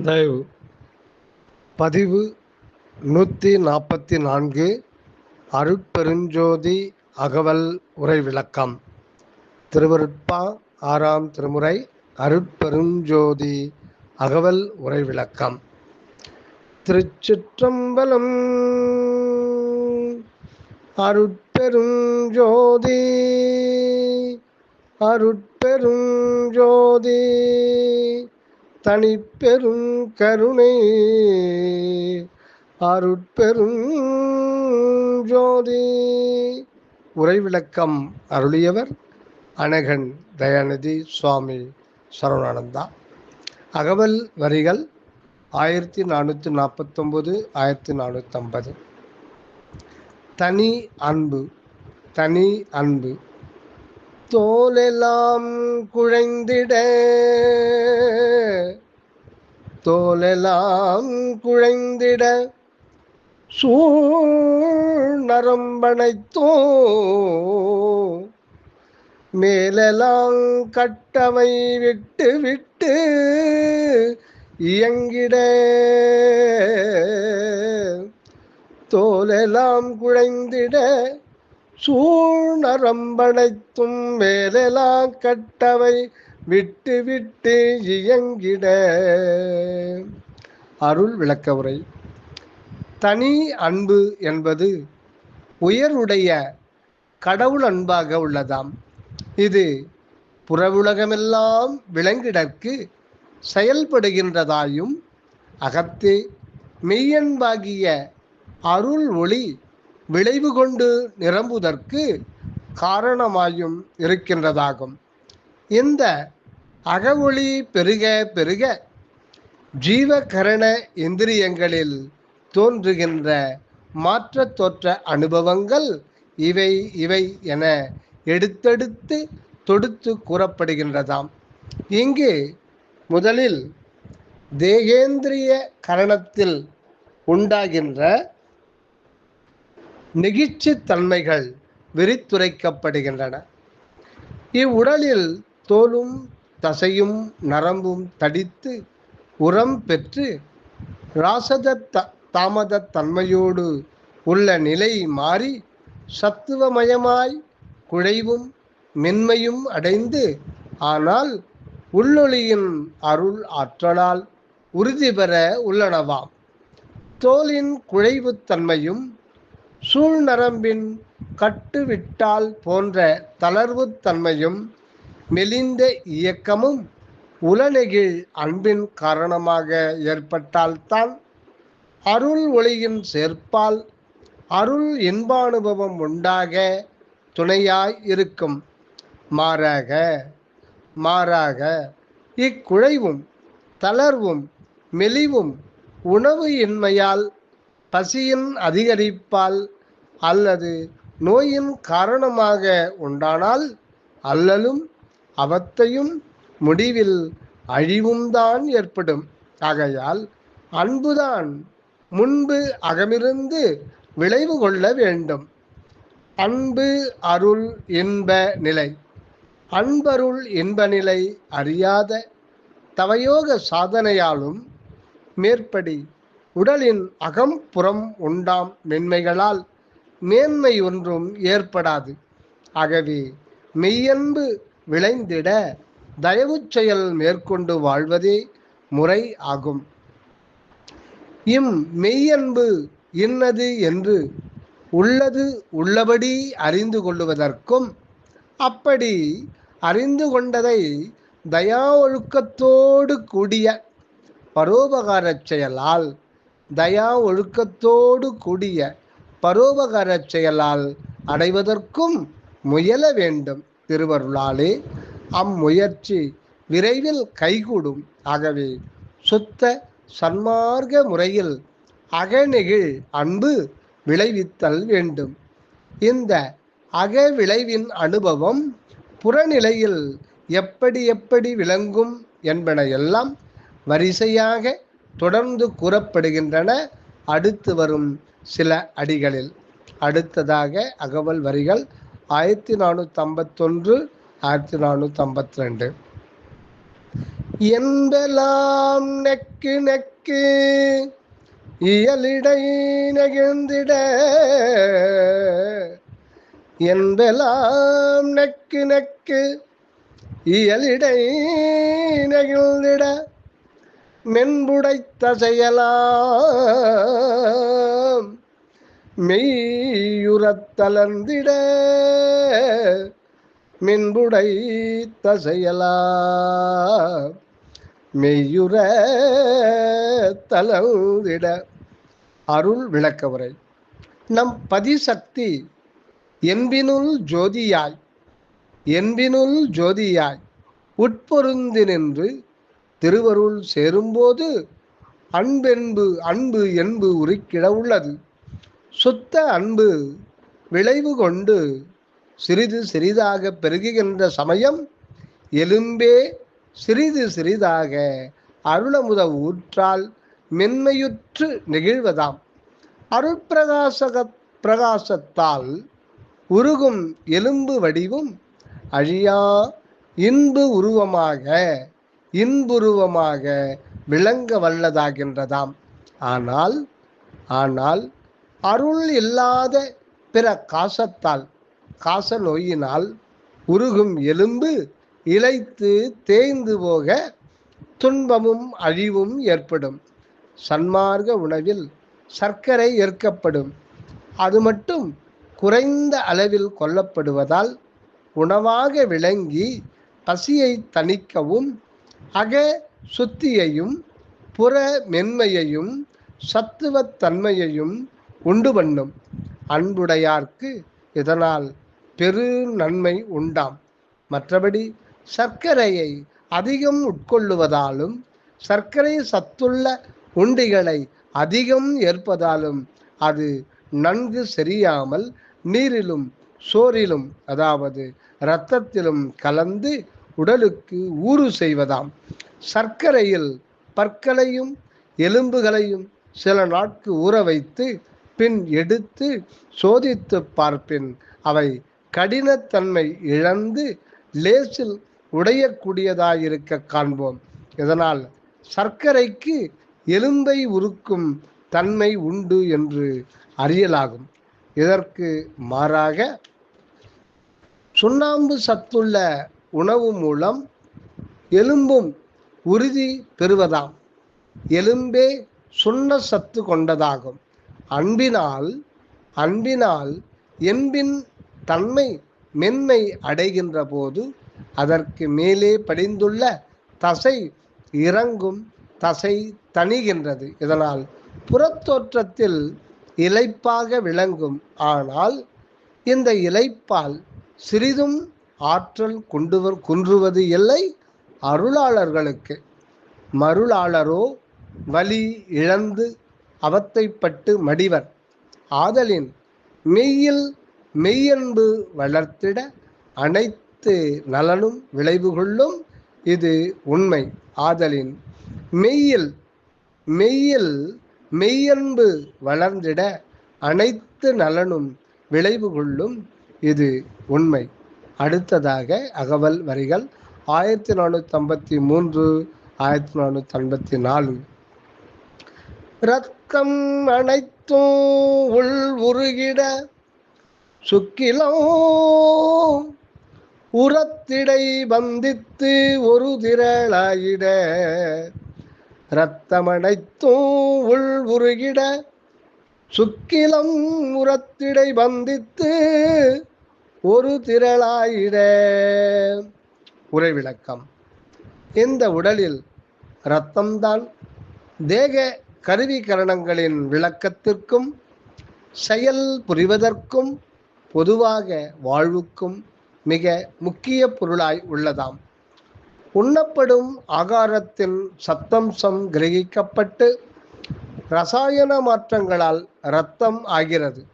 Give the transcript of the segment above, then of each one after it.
தயவு. பதிவு நூற்றி நாற்பத்தி நான்கு அருட்பெருஞ்சோதி அகவல் உரை விளக்கம். திருவருட்பா ஆறாம் திருமுறை அருட்பெருஞ்சோதி அகவல் உரை விளக்கம். திருச்சிற்றம்பலம் அருட்பெருஞ்சோதி அருட்பெருஞ்சோதி தனிப்பெரும் கருணை அருட்பெரும் ஜோதி. உரைவிளக்கம் அருளியவர் அனகன் தயாநிதி சுவாமி சரவணானந்தா. அகவல் வரிகள் ஆயிரத்தி நானூற்றி நாற்பத்தொம்போது ஆயிரத்தி நானூற்றம்பது தனி அன்பு தனி அன்பு. தோலெல்லாம் குழைந்திட தோலெலாம் குழைந்திட சூழ் நரம்பனைத்தோ மேலெல்லாம் கட்டவை விட்டு விட்டு இயங்கிட. தோலெலாம் குழைந்திட சூழ்நரம்பனைத்தும் மேலெலாம் கட்டவை விட்டு விட்டு இயங்கிட. அருள் விளக்க உரை. தனி அன்பு என்பது உயருடைய கடவுள் அன்பாக உள்ளதாம். இது புறவுலகமெல்லாம் விளங்கிடற்கு செயல்படுகின்றதாயும் அகத்தே மெய்யன்பாகிய அருள் ஒளி விளைவு கொண்டு நிரம்புவதற்கு காரணமாயும் இருக்கின்றதாகும். இந்த அகவொளி பெருக பெருக ஜீவகரண இந்திரியங்களில் தோன்றுகின்ற மாற்ற தோற்ற அனுபவங்கள் இவை இவை என எடுத்தெடுத்து தொடுத்து கூறப்படுகின்றதாம். இங்கு முதலில் தேகேந்திரிய கரணத்தில் உண்டாகின்ற நெகிழ்ச்சி தன்மைகள் விரித்துரைக்கப்படுகின்றன. இவ்வுடலில் தோலும் தசையும் நரம்பும் தடித்து உரம் பெற்று ராசத த தாமத தன்மையோடு உள்ள நிலை மாறி சத்துவமயமாய் குழைவும் மென்மையும் அடைந்து ஆனால் உள்ளொளியின் அருள் ஆற்றலால் உறுதி பெற உள்ளனவாம். தோலின் குழைவுத்தன்மையும் சூழ்நரம்பின் கட்டுவிட்டால் போன்ற தளர்வுத்தன்மையும் மெலிந்த இயக்கமும் உலநெகிழ் அன்பின் காரணமாக ஏற்பட்டால்தான் அருள் ஒளியின் சேர்ப்பால் அருள் இன்பானுபவம் உண்டாக துணையாய் இருக்கும். மாறாக மாறாக இக்குழைவும் தளர்வும் மெலிவும் உணவு இன்மையால் பசியின் அதிகரிப்பால் அல்லது நோயின் காரணமாக உண்டானால் அல்லலும் அவத்தையும் முடிவில் அழிவும் தான் ஏற்படும். ஆகையால் அன்புதான் முன்பு அகமிருந்து விளைவு கொள்ள வேண்டும். அன்பு அருள் இன்ப நிலை. அன்பருள் இன்ப நிலை அறியாத தவயோக சாதனையாலும் மேற்படி உடலின் அகம்புறம் உண்டாம் மென்மைகளால் மேன்மை ஒன்றும் ஏற்படாது. ஆகவே மெய்யன்பு விளைந்திட தயவு செயல் மேற்கொண்டு வாழ்வதே முறை ஆகும். இம் மெய்யன்பு இன்னது என்று உள்ளது உள்ளபடி அறிந்து கொள்ளுவதற்கும் அப்படி அறிந்து கொண்டதை தயா ஒழுக்கத்தோடு கூடிய பரோபகார செயலால் தயா ஒழுக்கத்தோடு கூடிய பரோபகார செயலால் அடைவதற்கும் முயல வேண்டும். திருவருளாலே அம்முயற்சி விரைவில் கைகூடும். ஆகவே சுத்த சன்மார்க்க முறையில் அகநெகிழ் அன்பு விளைவித்தல் வேண்டும். இந்த அக விளைவின் அனுபவம் புறநிலையில் எப்படி எப்படி விளங்கும் என்பன எல்லாம் வரிசையாக தொடர்ந்து கூறப்படுகின்றன. அடுத்து வரும் சில அடிகளில். அடுத்ததாக அகவல் வரிகள் ஆயிரத்தி நானூற்றி ஐம்பத்தொன்று ஆயிரத்தி நானூற்றி ஐம்பத்தி ரெண்டு என்பெல்லாம் நெக்கு நெக்கு இயலிடை நெகிழ்ந்திட. என்பலாம் நெக்கு நெக்கு இயலிடை நெகிழ்ந்திட. மென்புடைத்த செயலா மெய்யுறத்தலர்ந்திட மின்புடை மின்புடைத்த மெய்யுற தலந்திட அருள் விளக்க உரை நம் பதிசக்தி என்பினுள் ஜோதியாய் என்பினுள் ஜோதியாய் உட்பொருந்தி நின்று திருவருள் சேரும்போது அன்பென்பு அன்பு என்பு உருக்கிட உள்ளது. சுத்த அன்பு விளைவு கொண்டு சிறிது சிறிதாக பெருகுகின்ற சமயம் எலும்பே சிறிது சிறிதாக அருளமுத ஊற்றால் மென்மையுற்று நெகிழ்வதாம். அருட்பிரகாசக பிரகாசத்தால் உருகும் எலும்பு வடிவும் அழியா இன்பு உருவமாக இன்புருவமாக விளங்க வல்லதாகின்றதாம். ஆனால் ஆனால் அருள் இல்லாத பிற காசத்தால் காச நோயினால் உருகும் எலும்பு இழைத்து தேய்ந்து போக துன்பமும் அழிவும் ஏற்படும். சன்மார்க்க உணவில் சர்க்கரை ஏற்கப்படும். அது மட்டும் குறைந்த அளவில் கொல்லப்படுவதால் உணவாக விளங்கி பசியை தணிக்கவும் அக சுத்தியையும் புற மென்மையையும் சத்துவத்தன்மையையும் உண்டு பண்ணும். அன்புடையார்க்கு இதனால் பெரு நன்மை உண்டாம்? மற்றபடி சர்க்கரையை அதிகம் உட்கொள்ளுவதாலும் சர்க்கரை சத்துள்ள உண்டிகளை அதிகம் ஏற்பதாலும் அது நன்கு சரியாமல் நீரிலும் சோறிலும் அதாவது இரத்தத்திலும் கலந்து உடலுக்கு ஊறு செய்வதாம். சர்க்கரையில் பற்களையும் எலும்புகளையும் சில நாட்கு ஊற வைத்து பின் எடுத்து சோதித்து பார்ப்பின். அவை கடினத்தன்மை இழந்து லேசில் உடையக்கூடியதாயிருக்க காண்போம். இதனால் சர்க்கரைக்கு எலும்பை உருக்கும் தன்மை உண்டு என்று அறியலாகும். இதற்கு மாறாக சுண்ணாம்பு சத்துள்ள உணவு மூலம் எலும்பும் உறுதி பெறுவதாம். எலும்பே சுண்ண சத்து கொண்டதாகும். அன்பினால் அன்பினால் என்பின் தன்மை மென்மை அடைகின்ற போது அதற்கு மேலே படிந்துள்ள தசை இறங்கும் தசை தணிகின்றது. இதனால் புறத்தோற்றத்தில் இலைப்பாக விளங்கும். ஆனால் இந்த இலைப்பால் சிறிதும் ஆற்றல் கொண்டு குன்றுவது இல்லை அருளாளர்களுக்கு. மருளாளரோ வலி இழந்து அவத்தைப்பட்டு மடிவர். ஆதலின் மெய்யில் மெய்யன்பு வளர்த்திட அனைத்து நலனும் விளைவுகொள்ளும் இது உண்மை. ஆதலின் மெய்யில் மெய்யில் மெய்யன்பு வளர்ந்திட அனைத்து நலனும் விளைவுகொள்ளும் இது உண்மை. அடுத்ததாக அகவல் வரிகள் ஆயிரத்தி நானூற்றி ஐம்பத்தி மூன்று ஆயிரத்தி நானூற்றி ஐம்பத்தி நாலு ரத்தம் அனைத்தும் உள் உருகிட சுக்கிலம் உரத்திடை பந்தித்து ஒரு திரளாயிட இரத்தமனைத்தும் உள் உருகிட சுக்கிலம் உரத்திடை பந்தித்து ஒரு திரளாயிட. உரை விளக்கம். இந்த உடலில் இரத்தம்தான் தேக கருவிகரணங்களின் விளக்கத்திற்கும் செயல் புரிவதற்கும் பொதுவாக வாழ்வுக்கும் மிக முக்கிய பொருளாய் உள்ளதாம். உண்ணப்படும் ஆகாரத்தின் சத்தம்சம் கிரகிக்கப்பட்டு ரசாயன மாற்றங்களால் இரத்தம் ஆகிறது.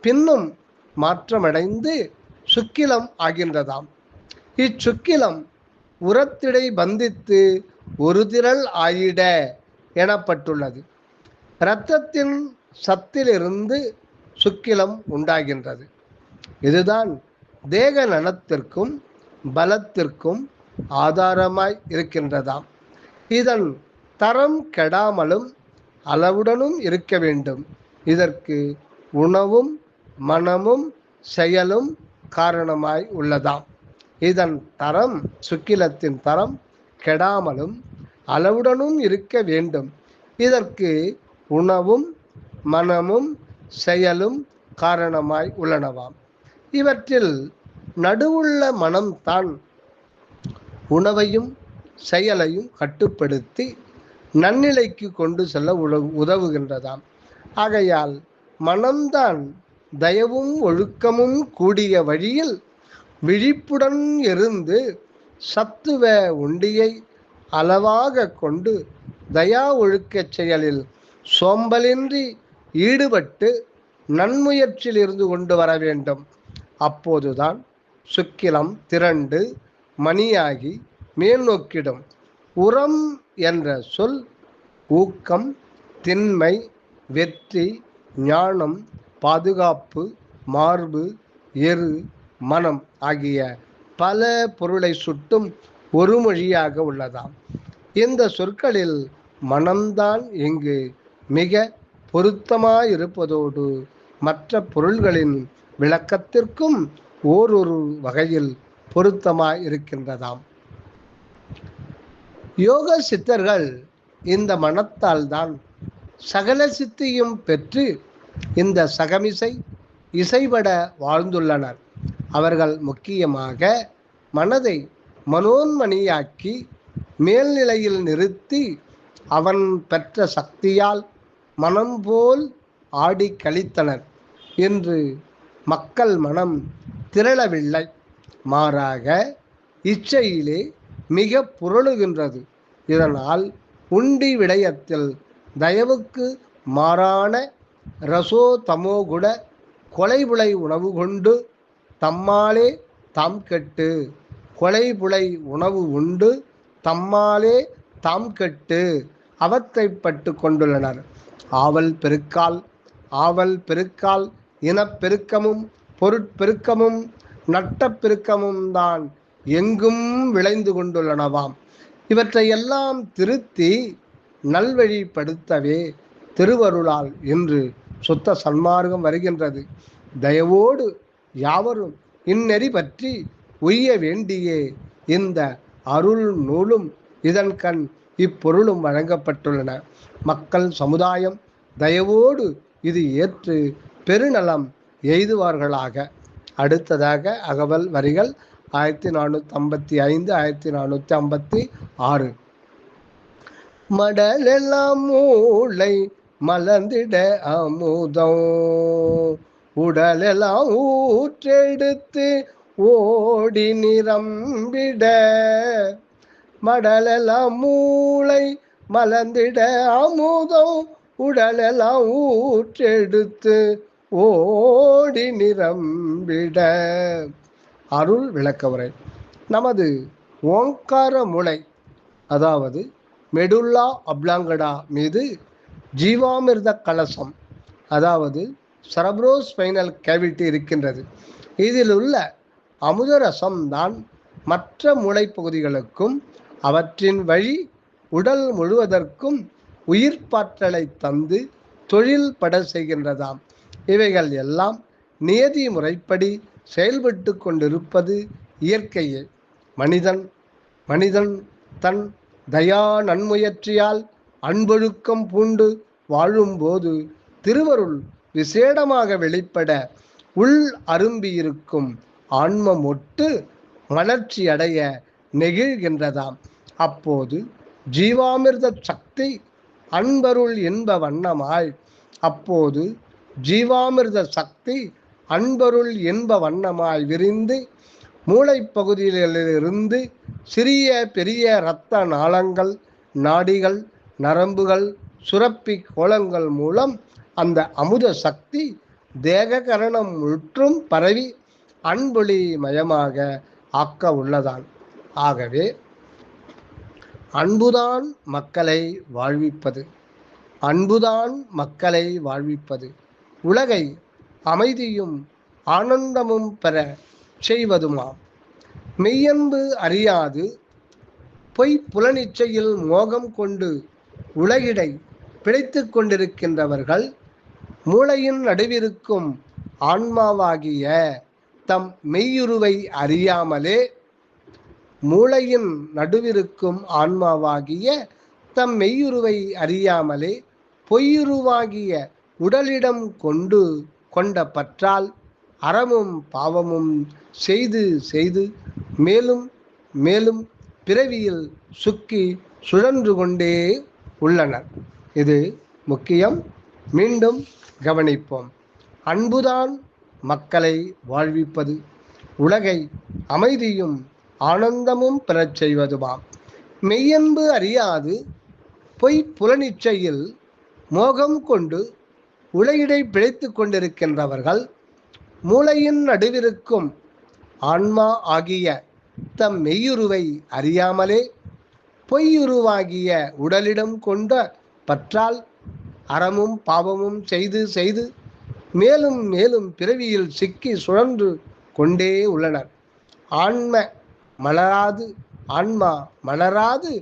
பின்னும் மாற்றமடைந்து சுக்கிலம் ஆகின்றதாம். இச்சுக்கிலம் உரத்திடை பந்தித்து ஒரு திரள் ஆயிட எனப்பட்டுள்ளது. இரத்தத்தின் சத்திலிருந்து சுக்கிலம் உண்டாகின்றது. இதுதான் தேக நலத்திற்கும் பலத்திற்கும் ஆதாரமாய் இருக்கின்றதாம். இதன் தரம் கெடாமலும் அளவுடனும் இருக்க வேண்டும். இதற்கு உணவும் மனமும் செயலும் காரணமாய் உள்ளதாம். இதன் தரம் சுக்கிலத்தின் தரம் கெடாமலும் அளவுடனும் இருக்க வேண்டும். இதற்கு உணவும் மனமும் செயலும் காரணமாய் உள்ளனவாம். இவற்றில் நடுவுள்ள மனம்தான் உணவையும் செயலையும் கட்டுப்படுத்தி நன்னிலைக்கு கொண்டு செல்ல உதவுகின்றதாம். ஆகையால் மனம்தான் தயவும் ஒழுக்கமும் கூடிய வழியில் விழிப்புடன் இருந்து சத்துவ உண்டியை அளவாக கொண்டு தயா ஒழுக்கச் செயலில் சோம்பலின்றி ஈடுபட்டு நன்முயற்சியில் இருந்து கொண்டு வர வேண்டும். அப்போதுதான் சுக்கிலம் திரண்டு மணியாகி மேல் நோக்கிடும். உரம் என்ற சொல் ஊக்கம் திண்மை வெற்றி ஞானம் பாதுகாப்பு மார்பு எரு மனம் ஆகிய பல பொருளை சுட்டும் ஒரு மொழியாக உள்ளதாம். இந்த சொற்களில் மனம்தான் இங்கு மிக பொருத்தமாயிருப்பதோடு மற்ற பொருள்களின் விளக்கத்திற்கும் ஓரொரு வகையில் பொருத்தமாய் இருக்கின்றதாம் யோக சித்தர்கள் இந்த மனத்தால் தான் சகல சித்தியும் பெற்று இந்த சகமிசை இசைபட வாழ்ந்துள்ளனர். அவர்கள் முக்கியமாக மனதை மனோன்மணியாக்கி மேல்நிலையில் நிறுத்தி அவன் பெற்ற சக்தியால் மனம் போல் ஆடி கழித்தனர் என்று மக்கள் மனம் திரளவில்லை. மாறாக இச்சையிலே மிக புரளுகின்றது. இதனால் உண்டி விடயத்தில் தயவுக்கு மாறான ரசோ தமோகுட கொலைபுலை உணவு கொண்டு தம்மாலே தாம் கெட்டு கொலை புலை உணவு உண்டு தம்மாலே தாம் கெட்டு அவத்தைப்பட்டு கொண்டுள்ளனர். ஆவல் பெருக்கால் ஆவல் பெருக்கால் இனப்பெருக்கமும் பொருட்பெருக்கமும் நட்டப்பெருக்கமும் தான் எங்கும் விளைந்து கொண்டுள்ளனவாம். இவற்றை எல்லாம் திருத்தி நல்வழிப்படுத்தவே திருவருளால் என்று சுத்த சன்மார்க்கம் வருகின்றது. தயவோடு யாவரும் இந்நெறி பற்றி உய்ய வேண்டியே. இந்த அருள் நூலும் இதன் கண் இப்பொருளும் வழங்கப்பட்டுள்ளன. மக்கள் சமுதாயம் தயவோடு இது ஏற்று பெருநலம் எய்துவார்களாக. அடுத்ததாக அகவல் வரிகள் ஆயிரத்தி நானூற்றி ஐம்பத்தி ஐந்து ஆயிரத்தி நானூற்றி ஐம்பத்தி ஆறு. மடலெல்லாம் மூளை மலர்ந்திட அமுதம். உடலெல்லாம் ஊற்றெடுத்து ஓடி நிரம்பிட மடலெல்லாம் மூளை மலர்ந்திட அமுதம் உடலெல்லாம் ஊற்றெடுத்து ஓடி நிரம்பிட. அருள் விளக்கவரை. நமது ஓங்கார முளை அதாவது மெடுல்லா அப்லாங்கடா மீது ஜீவாமிர்த கலசம் அதாவது சரப்ரோஸ்பைனல் கேவிட்டி இருக்கின்றது. இதில் உள்ள அமுதரசம் தான் மற்ற மூளைப்பகுதிகளுக்கும் அவற்றின் வழி உடல் முழுவதற்கும் உயிர்ப்பாற்றலை தந்து தொழில் பட செய்கின்றதாம். இவைகள் எல்லாம் நியதி முறைப்படி செயல்பட்டு கொண்டிருப்பது இயற்கையே. மனிதன் மனிதன் தன் தயா நன்முயற்சியால் அன்பொழுக்கம் பூண்டு வாழும்போது திருவருள் விசேடமாக வெளிப்பட உள் அரும்பியிருக்கும் ஆன்மம் ஒட்டு வளர்ச்சி அடைய நெகிழ்கின்றதாம். அப்போது ஜீவாமிர்த சக்தி அன்பருள் என்ப வண்ணமாய். அப்போது ஜீவாமிர்த சக்தி அன்பருள் என்ப வண்ணமாய் விரிந்து மூளைப்பகுதியிலிருந்து சிறிய பெரிய இரத்த நாளங்கள் நாடிகள் நரம்புகள் சுரப்பி கோலங்கள் மூலம் அந்த அமுத சக்தி தேககரணம் முற்றும் பரவி அன்பொளி மயமாக ஆக்க உள்ளதான் ஆகவே அன்புதான் மக்களை வாழ்விப்பது. அன்புதான் மக்களை வாழ்விப்பது. உலகை அமைதியும் ஆனந்தமும் பெற செய்வதுமாம். மெய்யன்பு அறியாது பொய் புலனிச்சையில் மோகம் கொண்டு உலகிடை பிழைத்து கொண்டிருக்கின்றவர்கள் மூளையின் நடுவிருக்கும் ஆன்மாவாகிய தம் மெய்யுருவை அறியாமலே மூளையின் நடுவிருக்கும் ஆன்மாவாகிய தம் மெய்யுருவை அறியாமலே பொய்யுருவாகிய உடலிடம் கொண்டு கொண்ட பற்றால் அறமும் பாவமும் செய்து செய்து மேலும் மேலும் பிறவியில் சுக்கி சுழன்று கொண்டே உள்ளனர். இது முக்கியம். மீண்டும் கவனிப்போம். அன்புதான் மக்களை வாழ்விப்பது. உலகை அமைதியும் ஆனந்தமும் பெறச் செய்வதுமாம். மெய்யன்பு அறியாது பொய் புலனிச்சையில் மோகம் கொண்டு உலகிடை பிழைத்து கொண்டிருக்கின்றவர்கள் மூளையின் நடுவிருக்கும் ஆன்மா ஆகிய தம் மெய்யுருவை அறியாமலே பொய்யுருவாகிய உடலிடம் கொண்ட பற்றால் அறமும் பாவமும் செய்து செய்து மேலும் மேலும் பிறவியில் சிக்கி சுழன்று கொண்டே உள்ளனர். ஆன்ம மலராது ஆன்மா மலராது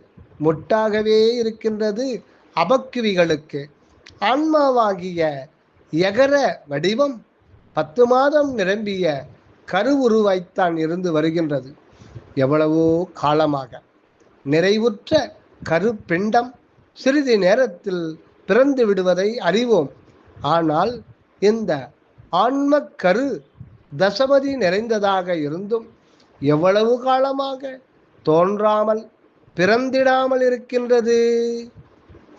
மொட்டாகவே இருக்கின்றது அபக்குவிகளுக்கு ஆன்மாவாகிய எகர வடிவம் பத்து மாதம் நிரம்பிய கருவுருவாய்த்தான் இருந்து வருகின்றது. எவ்வளவோ காலமாக நிறைவுற்ற கருப்பிண்டம் சிறிது நேரத்தில் பிறந்து விடுவதை அறிவோம். ஆனால் இந்த ஆன்ம கரு தசமதி நிறைந்ததாக இருந்தும் எவ்வளவு காலமாக தோன்றாமல் பிறந்திடாமல் இருக்கின்றது?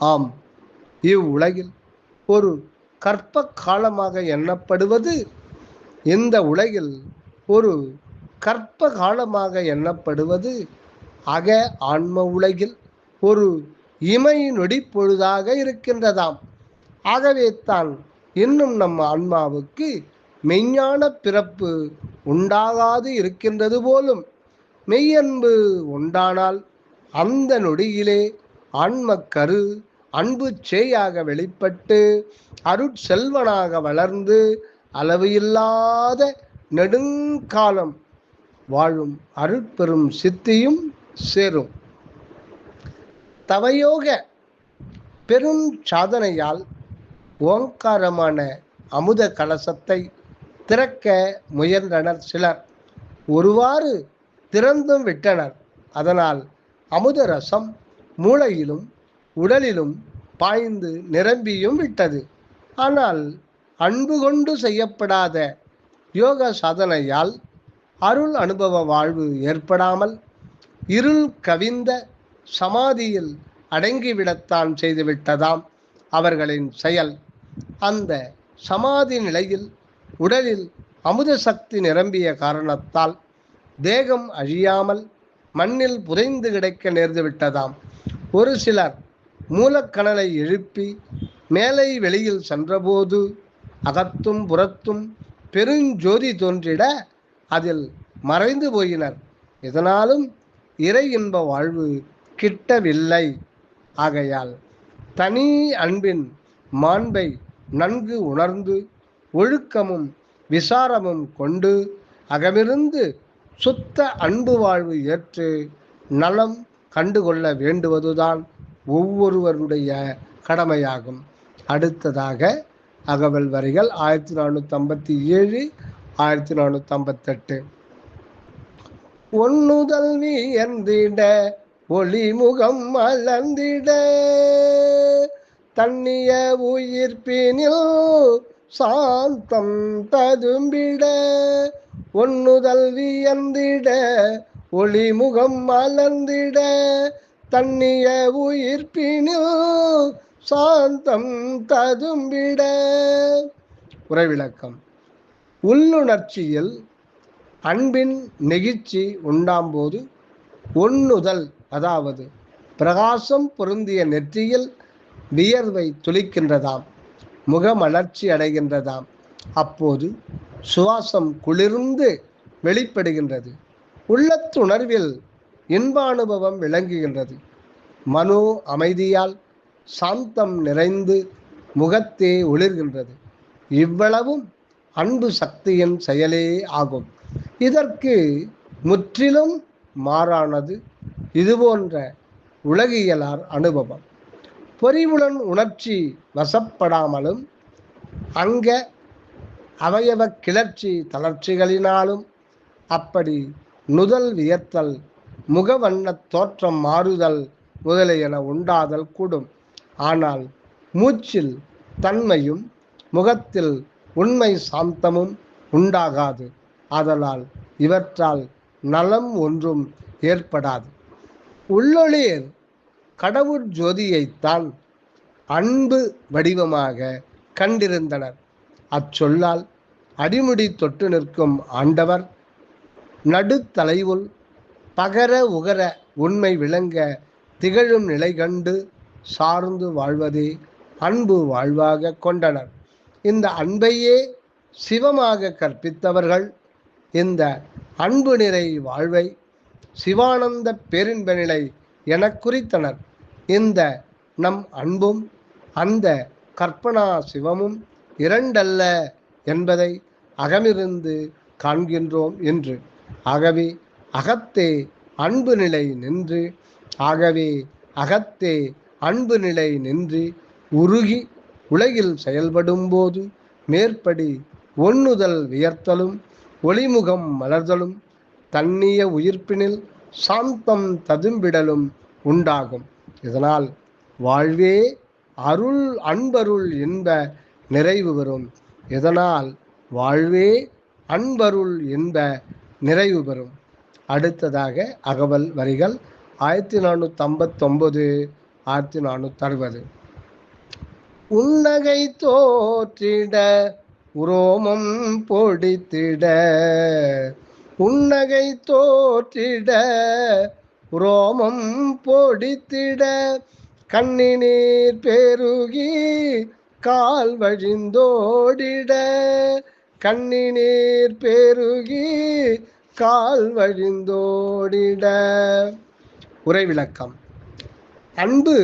ஆம் இவ்வுலகில் ஒரு கற்ப காலமாக எண்ணப்படுவது இந்த உலகில் ஒரு கற்ப காலமாக எண்ணப்படுவது அக ஆன்ம உலகில் ஒரு இமை நொடி பொழுதாக இருக்கின்றதாம். ஆகவே தான் இன்னும் நம் ஆன்மாவுக்கு மெய்ஞான பிறப்பு உண்டாகாது இருக்கின்றது போலும். மெய்யன்பு உண்டானால் அந்த நொடியிலே ஆன்மக்கரு அன்பு சேயாக வெளிப்பட்டு அருட்செல்வனாக வளர்ந்து அளவு இல்லாத நெடுங்காலம் வாழும் அருட்பெரும் சித்தியும் சேரும். தவயோக பெரும் சாதனையால் ஓங்காரமான அமுத கலசத்தை திறக்க முயன்றனர் சிலர். ஒருவாறு திறந்தும் விட்டனர். அதனால் அமுத ரசம் மூளையிலும் உடலிலும் பாய்ந்து நிரம்பியும் விட்டது. ஆனால் அன்பு கொண்டு செய்யப்படாத யோக சாதனையால் அருள் அனுபவ வாழ்வு ஏற்படாமல் இருள் கவிந்த சமாதியில் அடங்கிவிடத்தான் செய்துவிட்டதாம் அவர்களின் செயல். அந்த சமாதி நிலையில் உடலில் அமுத சக்தி நிரம்பிய காரணத்தால் தேகம் அழியாமல் மண்ணில் புதைந்து கிடைக்க நேர்ந்துவிட்டதாம் ஒரு சிலர் மூலக்கணலை எழுப்பி மேலை வெளியில் சென்றபோது அகத்தும் புறத்தும் பெருஞ்சோதி தோன்றிட அதில் மறைந்து போயினர். இதனாலும் இறை இன்ப வாழ்வு கிட்டவில்லை. ஆகையால் தனி அன்பின் மாண்பை நன்கு உணர்ந்து ஒழுக்கமும் விசாரமும் கொண்டு அகமிருந்து சுத்த அன்பு வாழ்வு ஏற்று நலம் கண்டுகொள்ள வேண்டுவதுதான் ஒவ்வொருவருடைய கடமையாகும். அடுத்ததாக அகவல் வரிகள் ஆயிரத்தி நானூற்றி ஐம்பத்தி ஏழு ஆயிரத்தி நானூற்றி ஐம்பத்தெட்டு ஒன்னுதல்வி என்றிட ஒளிமுகம் மலர்ந்திட. தண்ணிய உயிர்ப்பினில் சாந்தம் ததும்பிட ஒன்னுதல்வி வியந்திட ஒளிமுகம் மலர்ந்திட தண்ணிய உயிர்ப்பினில் சாந்தம் ததும்பிட. உரைவிளக்கம். உள்ளுணர்ச்சியில் அன்பின் நெகிழ்ச்சி உண்டாம்போது ஒண்ணுதல் அதாவது பிரகாசம் பொருந்திய நெற்றியில் வியர்வை துளிக்கின்றதாம் முகமலர்ச்சி அடைகின்றதாம். அப்போது சுவாசம் குளிர்ந்து வெளிப்படுகின்றது. உள்ளத்துணர்வில் இன்ப அனுபவம் விளங்குகின்றது. மனோ அமைதியால் சாந்தம் நிறைந்து முகத்தே ஒளிர்கின்றது. இவ்வளவும் அன்பு சக்தியின் செயலே ஆகும். இதற்கு முற்றிலும் மாறானது. இதுபோன்ற உலகியலார் அனுபவம். பொறிவுடன் உணர்ச்சி வசப்படாமலும் அங்க அவயவ கிளர்ச்சி தளர்ச்சிகளினாலும் அப்படி நுதல் வியத்தல் முகவண்ண தோற்றம் மாறுதல் முதலியன உண்டாதல் கூடும். ஆனால் மூச்சில் தன்மையும் முகத்தில் உண்மை சாந்தமும் உண்டாகாது. ஆதலால் இவற்றால் நலம் ஒன்றும் ஏற்படாது. உள்ளொளிர் கடவுள் ஜோதியைத்தான் அன்பு வடிவமாக கண்டிருந்தனர். அச்சொல்லால் அடிமுடி தொட்டு நிற்கும் ஆண்டவர் நடுத்தலைவுள் பகர உகர உண்மை விளங்க திகழும் நிலை கண்டு சார்ந்து வாழ்வதே அன்பு வாழ்வாக கொண்டனர். இந்த அன்பையே சிவமாக கற்பித்தவர்கள் இந்த அன்பு நிறை வாழ்வை சிவானந்த பேரின்ப நிலை என குறித்தனர். இந்த நம் அன்பும் அந்த கற்பனா சிவமும் இரண்டல்ல என்பதை அகமிருந்து காண்கின்றோம் என்று ஆகவே அகத்தே அன்பு நிலை நின்று ஆகவே அகத்தே அன்பு நிலை நின்று உருகி உலகில் செயல்படும் போது மேற்படி ஒண்ணுதல் வியர்த்தலும் ஒளிமுகம் மலர்தலும் தன்னிய உயிர்ப்பினில் சாந்தம் ததும்பிடலும் உண்டாகும். இதனால் வாழ்வே அருள் அன்பருள் என்ப நிறைவு பெறும். இதனால் வாழ்வே அன்பருள் என்ப நிறைவு பெறும். அடுத்ததாக அகவல் வரிகள் ஆயிரத்தி நானூற்றி ஐம்பத்தொம்பது ஆயிரத்தி நானூற்றி அறுபது உன்னகை தோற்றிட உரோமம் பொடித்திட உன்னகை தோற்றிட உரோமம் பொடித்திட கண்ணினீர் பெருகி கால் வழிந்தோடிட கண்ணினீர் பெருகி கால் வழிந்தோடிட. உரை விளக்கம். அன்பு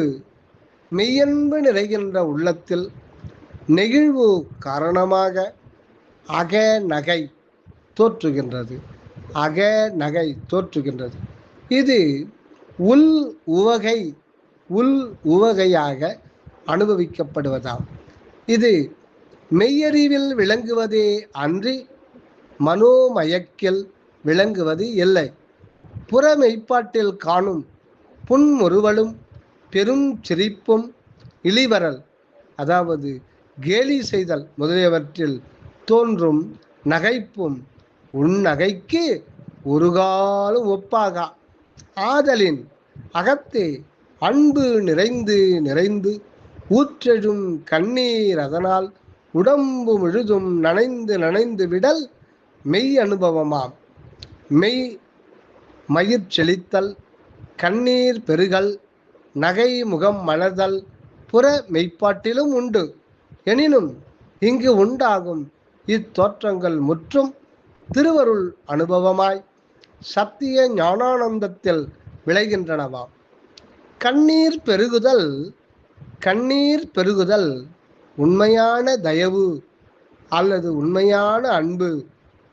மெய்யன்பு நிறைகின்ற உள்ளத்தில் நெகிழ்வு காரணமாக அக நகை தோற்றுகின்றது. அக நகை தோற்றுகின்றது. இது உள் உவகை உள் உவகையாக அனுபவிக்கப்படுவதாம். இது மெய்யறிவில் விளங்குவதே அன்றி மனோமயக்கில் விளங்குவது இல்லை. புற மெய்ப்பாட்டில் காணும் புன்முறுவலும் பெரும் சிரிப்பும் இழிவரல் அதாவது கேலி செய்தல் முதலியவற்றில் தோன்றும் நகைப்பும் உன்னகைக்கு ஒரு காலம் ஒப்பாகா. ஆதலின் அகத்தே அன்பு நிறைந்து நிறைந்து ஊற்றெழும் கண்ணீர் அதனால் உடம்பு முழுதும் நனைந்து நனைந்து விடல் மெய் அனுபவமாம். மெய் மயிர் செழித்தல் கண்ணீர் பெருகல் நகை முகம் மலர்தல் புற மெய்ப்பாட்டிலும் உண்டு. எனினும் இங்கு உண்டாகும் இத்தோற்றங்கள் முற்றும் திருவருள் அனுபவமாய் சத்திய ஞானானந்தத்தில் விளைகின்றனவாம் கண்ணீர் பெருகுதல் கண்ணீர் பெருகுதல் உண்மையான தயவு அல்லது உண்மையான அன்பு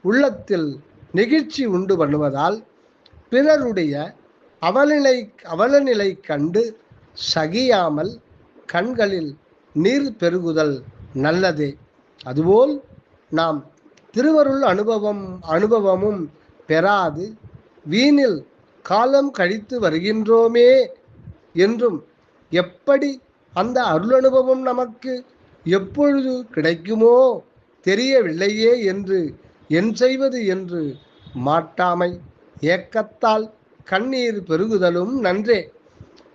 உள்ளத்தில் நெகிழ்ச்சி உண்டு பண்ணுவதால் பிறருடைய அவலநிலை அவலநிலை கண்டு சகியாமல் கண்களில் நீர் பெருகுதல் நல்லதே. அதுபோல் நாம் திருவருள் அனுபவம் அனுபவமும் பெறாது. வீணில் காலம் கழித்து வருகின்றோமே என்றும் எப்படி அந்த அருள் அனுபவம் நமக்கு எப்பொழுது கிடைக்குமோ தெரியவில்லையே என்று என் செய்வது என்று மாட்டாமை ஏக்கத்தால் கண்ணீர் பெருகுதலும் நன்றே.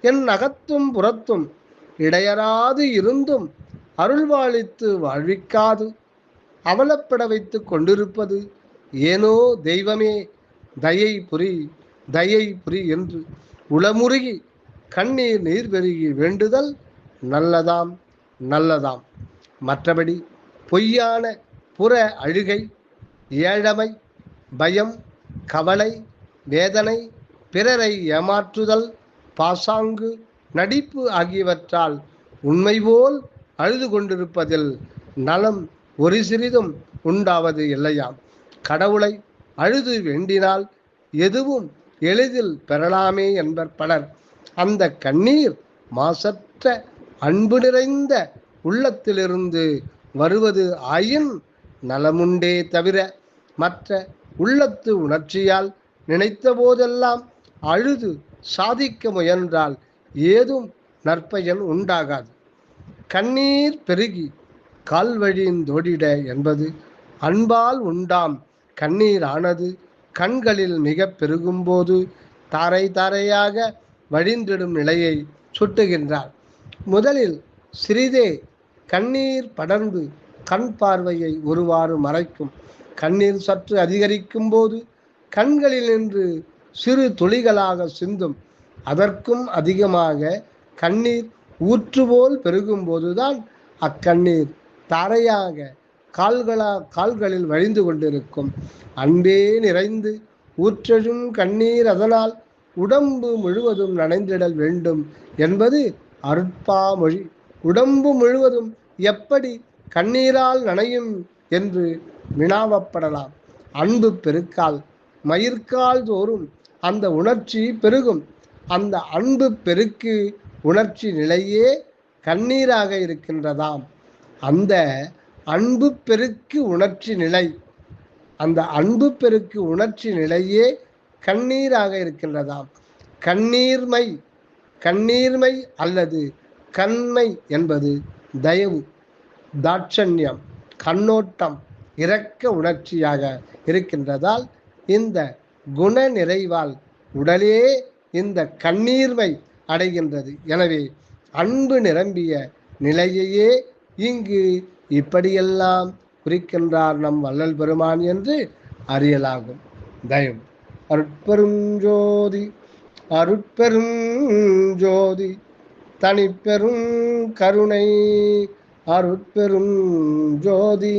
என் அகத்தும் புறத்தும் இடையராது இருந்தும் அருள்வாளித்து வாழ்விக்காது. அவலப்பட வைத்து கொண்டிருப்பது ஏனோ தெய்வமே தயை புரி தயை புரி என்று உளமுருகி கண்ணீர் நீர் பெருகி வேண்டுதல் நல்லதாம் நல்லதாம். மற்றபடி பொய்யான புற அழுகை ஏழமை பயம் கவலை வேதனை பிறரை ஏமாற்றுதல் பாசாங்கு நடிப்பு ஆகியவற்றால் உண்மை போல் அழுது கொண்டிருப்பதில் நலம் ஒரு சிறிதும் உண்டாவது இல்லையாம். கடவுளை அழுது வேண்டினால் எதுவும் எளிதில் பெறலாமே என்பர் பலர். அந்த கண்ணீர் மாசற்ற அன்பு நிறைந்த உள்ளத்திலிருந்து வருவது ஆயின் நலமுண்டே தவிர மற்ற உள்ளத்து உணர்ச்சியால் நினைத்த போதெல்லாம் அழுது சாதிக்க முயன்றால் ஏதும் நற்பயன் உண்டாகாது. கண்ணீர் பெருகி கால்வழிந்தோடிட என்பது அன்பால் உண்டாம் கண்ணீர் ஆனது கண்களில் மிக பெருகும்போது தாரை தாரையாக வழிந்திடும் நிலையை சுட்டுகின்றார். முதலில் சிறிதே கண்ணீர் படர்ந்து கண் பார்வையை ஒருவாறு மறைக்கும். கண்ணீர் சற்று அதிகரிக்கும் போது கண்களில் நின்று சிறு துளிகளாக சிந்தும். அதற்கும் அதிகமாக கண்ணீர் ஊற்றுபோல் பெருகும் போதுதான் அக்கண்ணீர் தாரையாக கால்களா கால்களில் வழிந்து கொண்டிருக்கும். அன்பே நிறைந்து ஊற்றெழும் கண்ணீர் அதனால் உடம்பு முழுவதும் நனைந்திடல் வேண்டும் என்பது அருட்பாமொழி உடம்பு முழுவதும் எப்படி கண்ணீரால் நனையும் என்று வினாவப்படலாம். அன்பு பெருக்கால் மயிர்கால் தோறும் அந்த உணர்ச்சி பெருகும். அந்த அன்பு பெருக்கு உணர்ச்சி நிலையே கண்ணீராக இருக்கின்றதாம். அந்த அன்பு பெருக்கு உணர்ச்சி நிலை அந்த அன்பு பெருக்கு உணர்ச்சி நிலையே கண்ணீராக இருக்கின்றதாம். கண்ணீர்மை கண்ணீர்மை அல்லது கண்மை என்பது தயவு தாட்சண்யம் கண்ணோட்டம் இரக்க உணர்ச்சியாக இருக்கின்றதால் இந்த குண நிறைவால் உடலே இந்த கண்ணீர்மை அடைகின்றது. எனவே அன்பு நிரம்பிய நிலையையே இங்கு இப்படியெல்லாம் குறிக்கின்றார் நம் வள்ளல் பெருமான் என்று அறியலாகும். தயம். அருட்பெரும் ஜோதி அருட்பெரும் ஜோதி தனிப்பெரும் கருணை அருட்பெரும் ஜோதி.